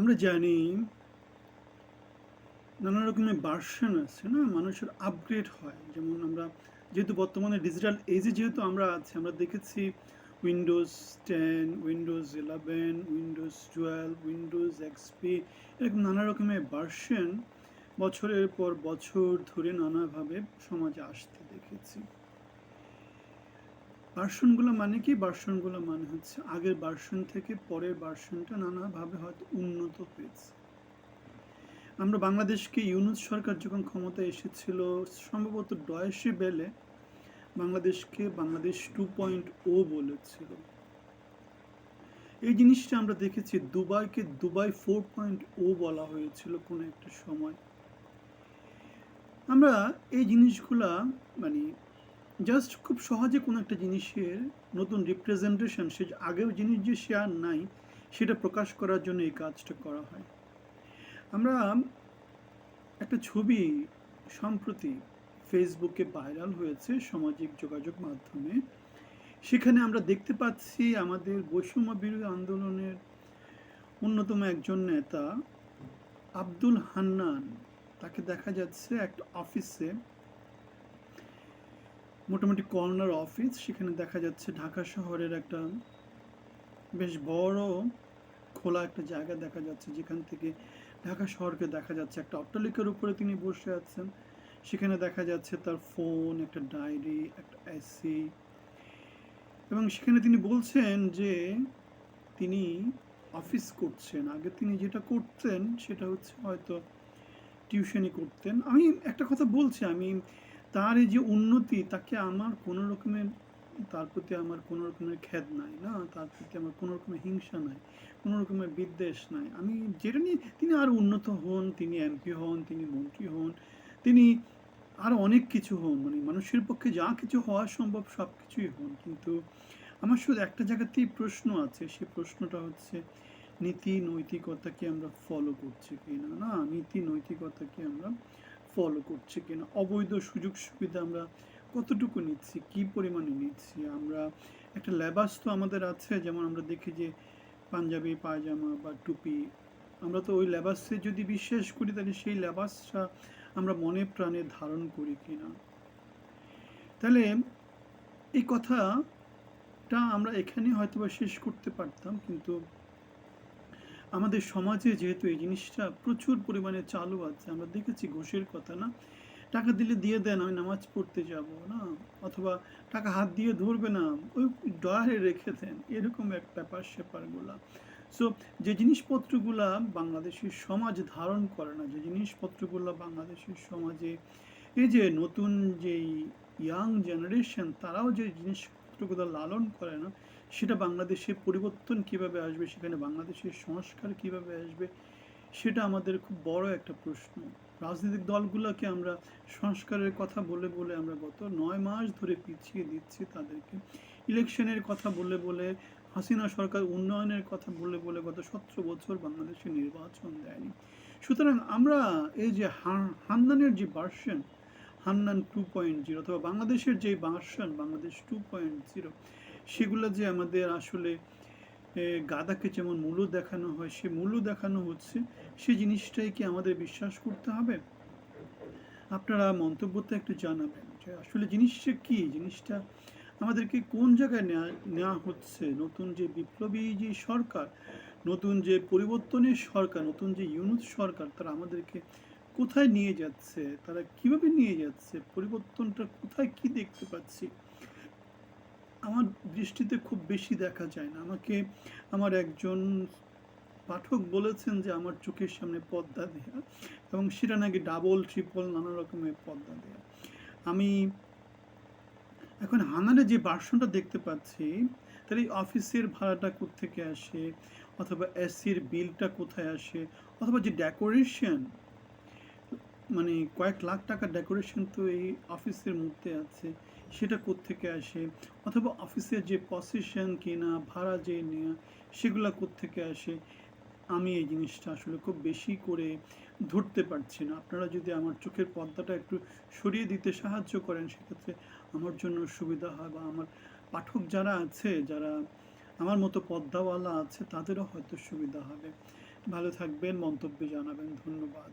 আমরা জানি নানা রকমের ভার্সন আছে, না? মানুষের আপগ্রেড হয়। যেমন আমরা যেহেতু বর্তমানে ডিজিটাল এজে যেহেতু আমরা আছি, আমরা দেখেছি Windows ten Windows eleven Windows twelve Windows XP এরকম নানা রকমের ভার্সন বছরের পর বছর ধরে নানাভাবে সমাজে আসতে দেখেছি। ভার্সনগুলো মানে কি? ভার্সনগুলো মানে হচ্ছে আগের ভার্সন থেকে পরের ভার্সনটা নানাভাবে হয়তো উন্নত হয়েছে। আমরা বাংলাদেশকে ইউনুস সরকার যখন ক্ষমতা এসেছিল, সম্ভবত ডয়েসে বেলে বাংলাদেশকে বাংলাদেশ টু পয়েন্ট ও বলেছিল। এই জিনিসটা আমরা দেখেছি দুবাইকে দুবাই ফোর পয়েন্ট ও বলা হয়েছিল কোনো একটা সময়। আমরা এই জিনিসগুলা মানে জাস্ট খুব সহজে কোনো একটা জিনিসের নতুন রিপ্রেজেন্টেশন সে আগেও জিনিস যে সে আর নাই, সেটা প্রকাশ করার জন্য এই কাজটা করা হয়। আমরা একটা ছবি সম্প্রতি ফেসবুকে ভাইরাল হয়েছে সামাজিক যোগাযোগ মাধ্যমে। সেখানে আমরা দেখতে পাচ্ছি আমাদের বৈষম্য বিরোধী আন্দোলনের অন্যতম একজন নেতা আব্দুল হান্নান, তাকে দেখা যাচ্ছে একটা অফিসে মোটামুটি কর্নার অফিস। সেখানে দেখা যাচ্ছে ঢাকা শহরের একটা বেশ বড়, খোলা একটা জায়গা দেখা যাচ্ছে। যেখান থেকে ঢাকা শহরকে দেখা যাচ্ছে। একটা অট্টালিকার উপরে তিনি বসে আছেন। সেখানে দেখা যাচ্ছে তার ফোন, একটা ডায়েরি, একটা এসি এবং সেখানে তিনি বলছেন যে তিনি অফিস করছেন। আগে তিনি যেটা করতেন সেটা হচ্ছে হয়তো টিউশনি করতেন। আমি একটা কথা বলছি, আমি তার এই যে উন্নতি, তাকে আমার কোনো রকমের, তার প্রতি আমার কোনো রকমের খেদ নাই, না? তার প্রতি আমার কোনো রকমের হিংসা নাই, কোনো রকমের বিদ্বেষ নাই। আমি যেটা নিয়ে, তিনি আরও উন্নত হন, তিনি এমপি হন, তিনি মন্ত্রী হন, তিনি আরও অনেক কিছু হন। মানে মানুষের পক্ষে যা কিছু হওয়া সম্ভব সব কিছুই হন। কিন্তু আমার শুধু একটা জায়গাতেই প্রশ্ন আছে, সে প্রশ্নটা হচ্ছে নীতি নৈতিকতাকে আমরা ফলো করছি কিনা? না না নীতি নৈতিকতাকে আমরা ফলো করছে কিনা, অবৈধ সুযোগ সুবিধা আমরা কতটুকু নিচ্ছি, কি পরিমাণে নিচ্ছি, আমরা একটা লেবাস তো আমাদের আছে, যেমন আমরা দেখি যে পাঞ্জাবি, পায়জামা বা টুপি, আমরা তো ওই লেবাসে যদি বিশ্বাস করি, তাহলে সেই লেবাসটা আমরা মনে প্রাণে ধারণ করি কিনা। তাহলে এই কথাটা আমরা এখানে হয়তো বা শেষ করতে পারতাম, কিন্তু আমাদের সমাজে যেহেতু এই জিনিসটা প্রচুর পরিমাণে চালু আছে, আমরা দেখেছি ঘুষের কথা না? টাকা দিলে দিয়ে দেন, আমি নামাজ পড়তে যাব, না? অথবা টাকা হাত দিয়ে ধরবে না, ওই ডয়ারে রেখে দেন, এরকম এক ব্যাপার স্যাপারগুলা সো যে জিনিসপত্রগুলা বাংলাদেশের সমাজ ধারণ করে না, যে জিনিসপত্রগুলো বাংলাদেশের সমাজে, এই যে নতুন যেই ইয়াং জেনারেশন তারাও যে জিনিসপত্রগুলো লালন করে না, সেটা বাংলাদেশে পরিবর্তন কীভাবে আসবে, সেখানে বাংলাদেশের সংস্কার কীভাবে আসবে, সেটা আমাদের খুব বড় একটা প্রশ্ন। রাজনৈতিক দলগুলোকে আমরা সংস্কারের কথা বলে বলে আমরা গত নয় মাস ধরে পিছিয়ে দিচ্ছি তাদেরকে। ইলেকশনের কথা বলে বলে, হাসিনা সরকার উন্নয়নের কথা বলে বলে গত সতেরো বছর বাংলাদেশে নির্বাচন দেয়নি। সুতরাং আমরা এই যে হান- হান্নানের যে version Hannan two point zero অথবা বাংলাদেশের যে version Bangladesh two point zero সেগুলো যে আমাদের আসলে গাদাকে যেমন মূল্য দেখানো হয়, সে মূল্য দেখানো হচ্ছে, সে জিনিসটাই কি আমাদের বিশ্বাস করতে হবে? আপনারা মন্তব্যতে একটু জানাবেন যে আসলে জিনিসটা কি? জিনিসটা আমাদেরকে কোন জায়গায় নেওয়া নেওয়া হচ্ছে? নতুন যে বিপ্লবী যে সরকার, নতুন যে পরিবর্তনের সরকার, নতুন যে ইউনুস সরকার, তারা আমাদেরকে কোথায় নিয়ে যাচ্ছে? তারা কীভাবে নিয়ে যাচ্ছে? পরিবর্তনটা কোথায় কি দেখতে পাচ্ছি? আমার দৃষ্টিতে খুব বেশি দেখা যায় না। আমাকে, আমার একজন পাঠক বলেছেন যে, আমার চোখের সামনে পর্দা দেয়া এবং সেটা নাকি ডাবল ট্রিপল নানা রকমের পর্দা দেয়া। আমি এখন হানারে যে ভার্সনটা দেখতে পাচ্ছি তাহলে অফিসের ভাড়াটা কোত্থেকে আসে? অথবা এসির বিলটা কোথায় আসে? অথবা যে ডেকোরেশন মানে কয়েক লাখ টাকার ডেকোরেশন তো এই অফিসের মধ্যে আছে সেটা কোত্থেকে আসে অথবা অফিসের যে পসেশন কেনা ভাড়া যে নেওয়া সেগুলো কোত্থেকে আসে আমি এই জিনিসটা আসলে খুব বেশি করে ধরতে পারছি না আপনারা যদি আমার চোখের পর্দাটা একটু সরিয়ে দিতে সাহায্য করেন সেক্ষেত্রে আমার জন্য সুবিধা হয় বা আমার পাঠক যারা আছে যারা আমার মতো পদ্মাওয়ালা আছে তাদেরও হয়তো সুবিধা হবে ভালো থাকবেন, মন্তব্যে জানাবেন। ধন্যবাদ।